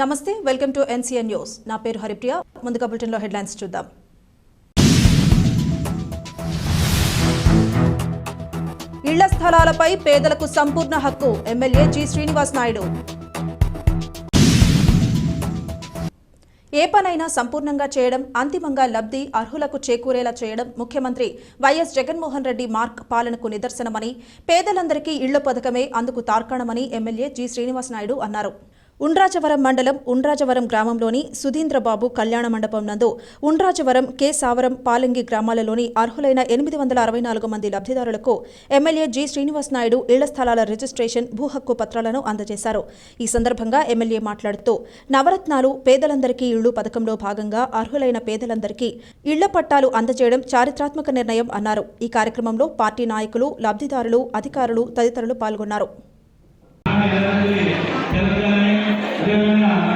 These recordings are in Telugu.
నమస్తే వెల్కమ్ టు ఎన్సీఎన్ న్యూస్. నా పేరు హరిప్రియ. ముందుగా బులెటిన్లో హెడ్లైన్స్ చూద్దాం. ఇళ్ళ స్థలాలపై పేదలకు సంపూర్ణ హక్కు. MLA G. శ్రీనివాస్ నాయుడు. ఏ పనైనా సంపూర్ణంగా చేయడం అంతిమంగా లబ్ధి అర్హులకు చేకూరేలా చేయడం ముఖ్యమంత్రి వైఎస్ జగన్మోహన్ రెడ్డి మార్క్ పాలనకు నిదర్శనమని పేదలందరికీ ఇళ్ళ పథకమే అందుకు తార్కాణమని ఎమ్మెల్యే జి. శ్రీనివాస్ నాయుడు అన్నారు. ఉండ్రాజవరం మండలం ఉండ్రాజవరం గ్రామంలోని సుధీంద్రబాబు కళ్యాణ మండపం నందు ఉండ్రాజవరం కె సావరం పాలంగి గ్రామాలలోని అర్హులైన ఎనిమిది వందల అరవై నాలుగు మంది లబ్ధిదారులకు ఎమ్మెల్యే జి శ్రీనివాస్ నాయుడు ఇళ్ళ స్థలాల రిజిస్ట్రేషన్ భూ హక్కు పత్రాలను అందజేశారు. ఈ సందర్భంగా ఎమ్మెల్యే మాట్లాడుతూ నవరత్నాలు పేదలందరికీ ఇళ్ళు పథకంలో భాగంగా అర్హులైన పేదలందరికీ ఇళ్ళ పట్టాలు అందజేయడం చారిత్రాత్మక నిర్ణయం అన్నారు. ఈ కార్యక్రమంలో పార్టీ నాయకులు లబ్ధిదారులు అధికారులు తదితరులు పాల్గొన్నారు. మీ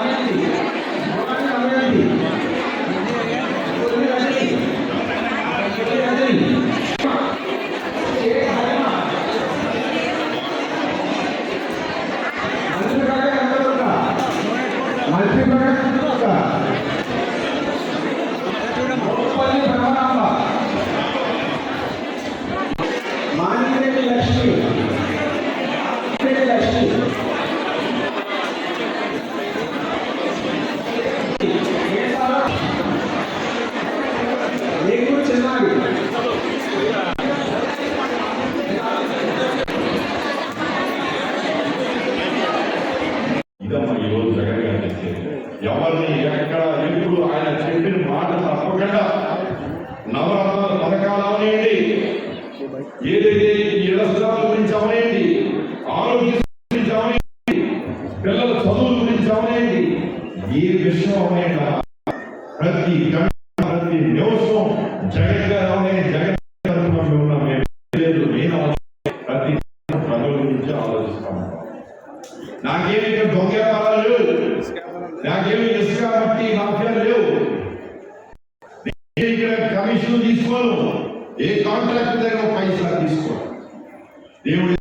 community. ఈ విషయం ప్రతి గంట ప్రతి నిమిషం జగన్ గారు జగన్ గారు ఉన్నాం మేము. లేదు నేను ప్రతి ప్రజల గురించి ఆలోచిస్తాము నాకేమి ఇక్కడ దొంగ వ్యాపారాలు లేవు. నాకేమి ఇసుక మాఫియాలు లేవు. నేను ఇక్కడ కమిషన్ తీసుకోను. ఏ కాంట్రాక్ట్ దగ్గర పైసా తీసుకోను. దేవుడు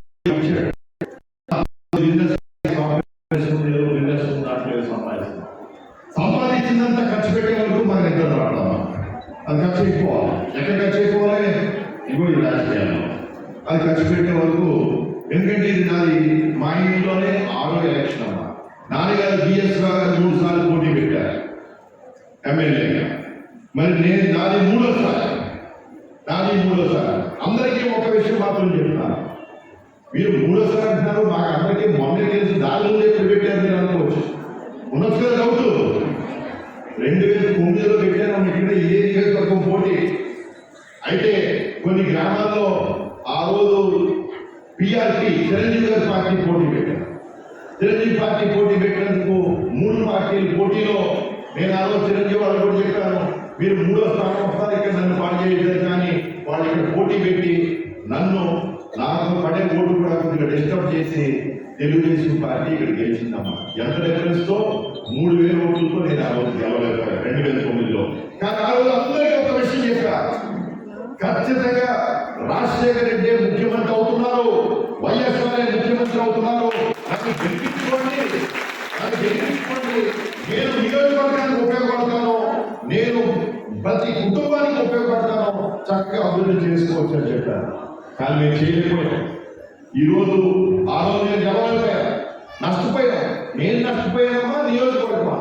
సంపాదించిందంతా ఖర్చు పెట్టే వరకు మన నిద్ర రావడం అది ఖర్చు అయిపోవాలి. ఎక్కడ ఖర్చు అయిపోవాలి? ఇగో ఈ రాజకీయాల్లో. అది ఖర్చు పెట్టే వరకు ఎందుకంటే ఇది నాది మా ఇంట్లోనే ఆరో ఎలక్షన్ అమ్మ. నాన్నగారు బిఎస్ గారు మూడు సార్లు పోటీ పెట్టారు. ఎమ్మెల్యేగా మరి నేను నాది మూడోసారి. నాది మూడోసారి. అందరికీ ఒక విషయం మాత్రం చెప్తున్నాను. మీరు మూడోసారి అంటున్నారు మాకు అందరికీ మొన్న తెలిసి దాని ముందే పెట్టారు మీరు అనుకోవచ్చు ఉండొచ్చు కదా డౌట్ రెండు వేల తొమ్మిదిలో పెట్టాను ఇక్కడ ఏ నియోజకవర్గం పోటీ. అయితే కొన్ని గ్రామాల్లో ఆ రోజు పిఆర్పి చిరంజీవి గారి పార్టీ పోటీ పెట్టారు. చిరంజీవి పార్టీ పోటీ పెట్టినందుకు మూడు పార్టీలు పోటీలో నేను ఆ రోజు చిరంజీవి వాళ్ళు కూడా చెప్పాను మీరు మూడో స్థానం వస్తారు ఇక్కడ నన్ను పాటు చేయలేదు కానీ వాళ్ళు ఇక్కడ పోటీ పెట్టి నన్ను నాకు పడే ఓటు కూడా కొద్దిగా డిస్టర్బ్ చేసి తెలుగుదేశం పార్టీ ఇక్కడ గెలిచిందమ్మా. ఎంత డిఫరెన్స్తో? మూడు వేల ఓట్లతో నేను ఆ రోజు గెలవలేకపోయాను రెండు వేల తొమ్మిదిలో కానీ ఆ రోజు అందరికీ ఒక విషయం చెప్పా ఖచ్చితంగా రాజశేఖర రెడ్డి ముఖ్యమంత్రి అవుతున్నారు. వైఎస్ఆర్ ముఖ్యమంత్రి అవుతున్నారు. నన్ను గెలిపించుకోండి. నన్ను గెలిపించుకోండి. నేను నియోజకవర్గానికి ఉపయోగపడతాను. నేను ప్రతి కుటుంబానికి ఉపయోగపడతాను. చక్కగా అభివృద్ధి చేసుకోవచ్చు అని చెప్పాను కానీ నేను చేయలేకపోయాను. ఈరోజు ఆ రోజు నేను గెలవలేకపోయా నష్టపోయా నేను నష్టపోయానమ్మా నియోజకవర్గమా?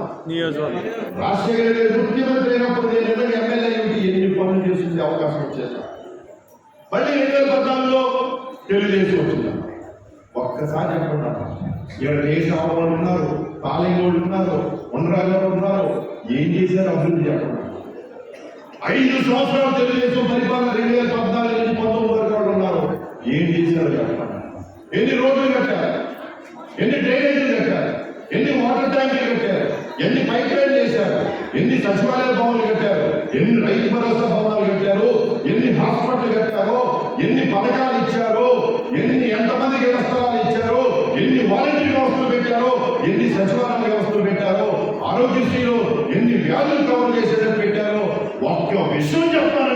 రాజశేఖర రెడ్డి ముఖ్యమంత్రి అయినప్పుడు నేను ఎమ్మెల్యే ఎన్ని పనులు చేసింది అవకాశం వచ్చేసా మళ్ళీ రెండు వేల పద్నాలుగులో తెలుగుదేశం వచ్చిందాం ఒక్కసారి అనుకున్నాను ఇక్కడ దేశ వాళ్ళు ఉన్నారు తాళయ్య వాళ్ళు ఉన్నారు ఉండరాజు ఉన్నారు ఏం చేశారు అభివృద్ధి చెప్పండి. ఐదు సంవత్సరాలు తెలుగుదేశం పరిపాలన రెండు వేల పద్నాలుగు నుంచి పంతొమ్మిది వరకు వాళ్ళు ఉన్నారు ఏం చేశారు చెప్పండి. ఎన్ని రోడ్లు కట్టారు ఎన్ని డ్రైనేజీలు కట్టారు ఎన్ని వాటర్ ట్యాంకులు కట్టారు ఎన్ని పైప్ లైన్ చేశారు ఎన్ని సచివాలయ భవనాలు కట్టారు ఎన్ని రైతు భరోసా భవనాలు కట్టారు సచివాలయ వస్తువులు పెట్టారో ఆరోగ్యశ్రీలో ఎన్ని వ్యాధులు కవర్ చేసేటట్టు పెట్టారో వాక్య విషయం చెప్తాను.